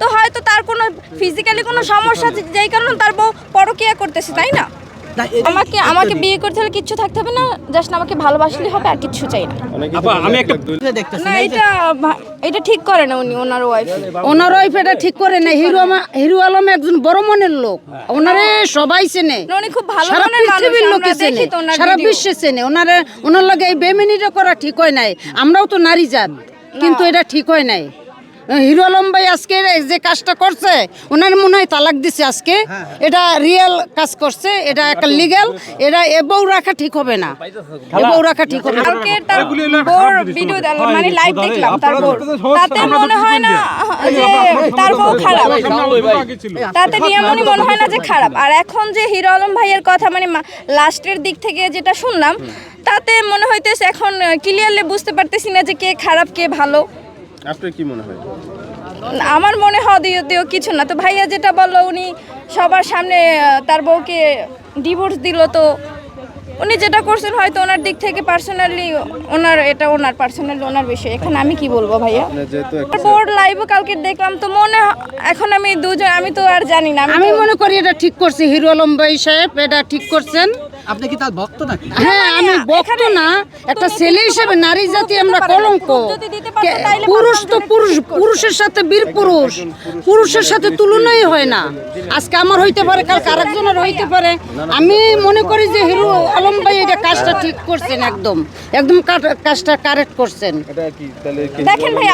তো হয়তো তার কোনো ফিজিক্যালি কোনো সমস্যা আছে যেই কারণে তার বউ পরকিয়া করতেছে তাই না? আমাকে আমাকে বিয়ে করতে হলে কিচ্ছু থাকতে হবে না জাস্ট আমাকে ভালোবাসলে হবে আর কিচ্ছু চাই না। আপা আমি একটা না এটা এটা ঠিক করে না উনি ওনার ওয়াইফ ওনার ওয়াইফ এটা ঠিক করে না হিরো আমা- হিরো আলম একজন বড় মনের লোক। ওনারে সবাই চেনে। উনি খুব ভালো মনের মানুষ পৃথিবীর লোকে চেনে। সারা। বিশ্বে চেনে। ওনারে ওনার লাগে এই বেমিনিটা করা ঠিক হয় নাই। আমরাও তো নারী জাত কিন্তু এটা ঠিক হয় নাই। হিরো আলম ভাই আজকে এই যে কাজটা করছে ওনার মনে হয় তালাক দিছে আজকে। এটা রিয়েল কাজ করছে এটা একটা লিগ্যাল এটা এবউ রাখা ঠিক হবে না। এবউ রাখা ঠিক হবে না। কালকে তার বোর ভিডিও মানে লাইভ দেখলাম তার বোর তাতে মনে হয় না যে তার বউ খারাপ। তাতে রিয়ামনি মনে হয় না যে খারাপ। আর এখন যে হিরো আলম ভাইয়ের কথা মানে লাস্টের দিক থেকে যেটা শুনলাম তাতে মনে হইতেছে এখন ক্লিয়ারলি বুঝতে পারতেছি না যে কে খারাপ কে ভালো। আপনার কি মনে হয়? আমার মনে হয় দিও দিও কিছু না। তো ভাইয়া যেটা বলল উনি সবার সামনে তার বউকে ডিভোর্স দিল তো উনি যেটা করছেন হয়তো ওনার দিক থেকে পার্সোনালি ওনার এটা ওনার পার্সোনালি ওনার বিষয়। এখানে আমি কি বলব ভাইয়া? বোর্ড লাইভও কালকে দেখলাম তো মনে এখন আমি দুজন আমি তো আর জানি না আমি মনে করি এটা ঠিক করছে হিরো আলম ভাই সাহেব এটা ঠিক করছেন। আপনি কি তার ভক্ত নাকি হ্যাঁ আমি বক্ত না একটা ছেলে হিসেবে নারী জাতি আমরা কলঙ্ক পুরুষ তো পুরুষ পুরুষের সাথে বীর পুরুষ পুরুষের সাথে তুলনাই হয় না আজকে আমার হইতে পারে কাল আরেকজনের হইতে পারে আমি মনে করি যে হিরো আলম ভাই এটা কাজটা ঠিক করছেন একদম একদম কাজটা কারেক্ট করছেন এটা কি তাহলে কি দেখেন ভাই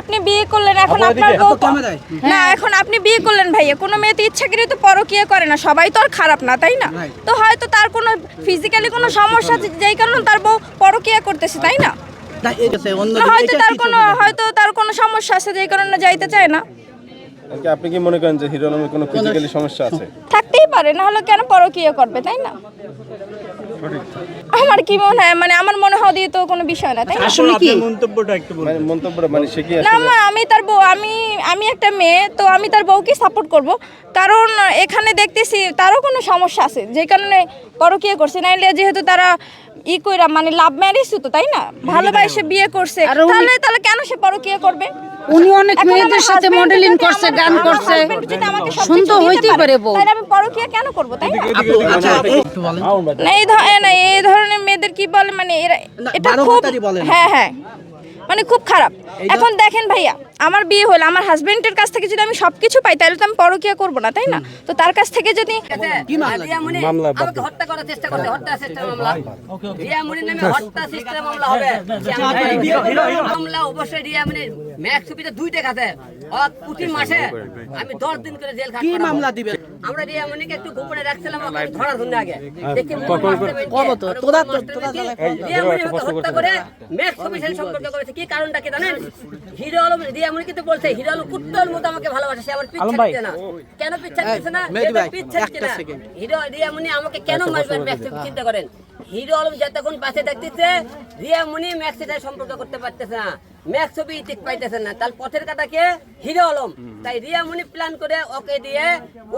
আপনি বিয়ে করলেন এখন আপনার বউ না এখন আপনি বিয়ে করলেন ভাইয়া কোনো মেয়ে তো ইচ্ছাকৃত তো পরকিয়া করে না সবাই তো আর খারাপ না তাই না তো হয়তো তার কোনো ফিজিক্যালি কোনো সমস্যা আছে যেই কারণে তার বউ পরকিয়া করতেছে তাই না? হয়তো তার কোনো হয়তো তার কোনো সমস্যা আছে যেই কারণে যাইতে চায় না। আপনি কি মনে করেন যে হিরো আলমের কোনো ফিজিক্যালি সমস্যা আছে? থাকতেই পারে না হলে কেন পরকিয়া করবে তাই না? আমার কি মনে হয় মানে আমার মনে হয় তো কোনো বিষয় না তাই না? আসলে কি? মানে মন্তব্যটা মানে সে কি না আমি তার বউ আমি আমি একটা মেয়ে তো আমি তার বউকে সাপোর্ট করব। কারণ এখানে দেখতেছি তারও কোনো সমস্যা আছে যে কারণে পরকিয়া করছে। নাইলে যেহেতু তারা ই কইরা মানে লাভ ম্যারেজ তো তাই না? ভালোবাসে বিয়ে করছে। আর তাহলে তাহলে কেন সে পরকিয়া করবে? উনি অনেক মেয়েদের সাথে মডেলিং করছে গান করছে। সুন্দর হইতে হইতেই পারে বউ। আমি পরকিয়া কেন করব তাই না? আচ্ছা এই ধরনের এই ধর- না এই ধরনের মেয়েদের কি বলে? মানে এরা এটা খুব। হ্যাঁ হ্যাঁ। মানে খুব খারাপ। এখন দেখেন ভাইয়া আমার বিয়ে হলো আমার হাজবেন্ডের কাছ থেকে যদি আমি সবকিছু পাই তাহলে তো আমি পরকিয়া করব না তাই না? তো তার কাছ থেকে যদি মামলা মামলা বাদ আমাকে হত্যা করার চেষ্টা করছে হত্যা চেষ্টা মামলা। রিয়া মুনির নামে হত্যা চেষ্টা মামলা হবে। মামলা অবশ্যই রিয়া মুনির। ম্যাক্স সুবিধা দুইটা খাতে অত প্রতি মাসে আমি দশ দিন করে জেল খাট কি মামলা দিবেন আমরা রিয়া মুনিকে একটু গোপনে রাখছিলাম ওকে ধরার জন্য আগে। দেখি কবে তো? তোরা তো- তোরা তো- রিয়া মুনির হত্যা করে ম্যাক্স সম্পর্ক করেছে। কি কারণটা কি জানেন? হিরো আলম রিয়া মুনি কিন্তু বলছে হিরো আলম কুত্তর মতো আমাকে ভালোবাসে সে আমার না। কেন পিচ্ছা দিচ্ছে না? না। হিরো রিয়া মুনি আমাকে কেন মারবেন ম্যাক্সি চিন্তা করেন। হিরো আলম যতক্ষণ পাশে দেখতেছে রিয়া মুনি ম্যাক্সির সাথে সম্পর্ক করতে পারতেছে না। ম্যাক্স ছবি ঠিক পাইতেছে না। তার পথের কাটাকে হিরো আলম। তাই রিয়া মুনি প্ল্যান করে ওকে দিয়ে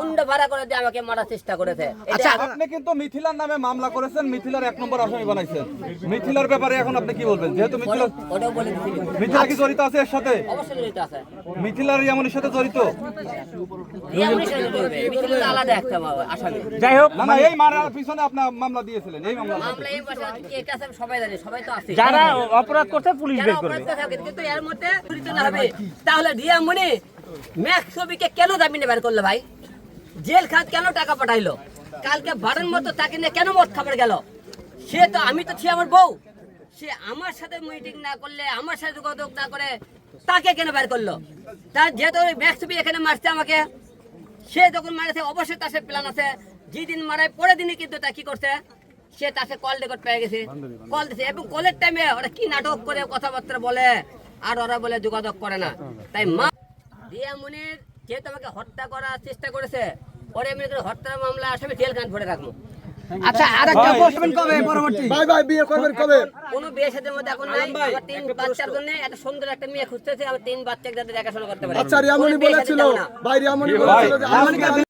উন্ড ভাড়া করে দিয়ে আমাকে মারার চেষ্টা করেছে। আচ্ছা আপনি কিন্তু মিথিলার নামে মামলা করেছেন মিথিলার এক নম্বর আসামি বানাইছেন। মিথিলার ব্যাপারে এখন আপনি কি বলবেন? যেহেতু মিথিলা ওটাও বলে দিচ্ছি মিথিলা কি জড়িত আছে এর সাথে? অবশ্যই জড়িত আছে। মিথিলার সাথে জড়িত? রিয়া মুনির সাথে জড়িত। হবে। মিথিলা আলাদা একটা আসামি। না না এই মারার পিছনে আপনি মামলা দিয়েছিলেন এই মামলা মামলা এই পাশে কে কাছে সবাই জানে সবাই তো আছে। যারা অপরাধ করছে পুলিশ বের করবে। করে কিন্তু এর মধ্যে জড়িত না হবে। তাহলে রিয়া কেন বের করল ভাই? জেল কেন টাকা পাঠাইলো? কালকে বারের মতো তাকে নিয়ে কেন মদ খাবার গেল? সে তো আমি তো ছি আমার বউ। সে আমার সাথে মিটিং না করলে, আমার সাথে যোগাযোগ না করে তাকে কেন বের করল? তার যেহেতু এখানে মারছে আমাকে, সে যখন মারেছে, অবশ্যই তার প্ল্যান আছে। যেদিন মারায়, পরের দিনই কিন্তু তা কি করছে? সে তার কল রেকর্ড পেয়ে গেছে। কল দিছে। এবং কলের টাইমে ওরা কি নাটক করে কথাবার্তা বলে, আর ওরা বলে যোগাযোগ করে না। তাই মা রিয়া মুনির যেহেতু আমাকে হত্যা করার চেষ্টা করেছে পরে আমি হত্যার মামলা আসামি জেল কান ভরে রাখব আচ্ছা আরেকটা বসবেন কবে পরবর্তী? ভাই ভাই বিয়ে করবেন কবে? কোনো বিয়ে সাথের মধ্যে এখন নাই আমার তিন বাচ্চার জন্য একটা সুন্দর একটা মেয়ে খুঁজতেছে আমার তিন বাচ্চাকে যাতে দেখাশোনা করতে পারে। আচ্ছা রিয়ামনি কোনো বিয়ে শাদী বলেছিল ভাই রিয়ামনি বলেছিল যে আমাকে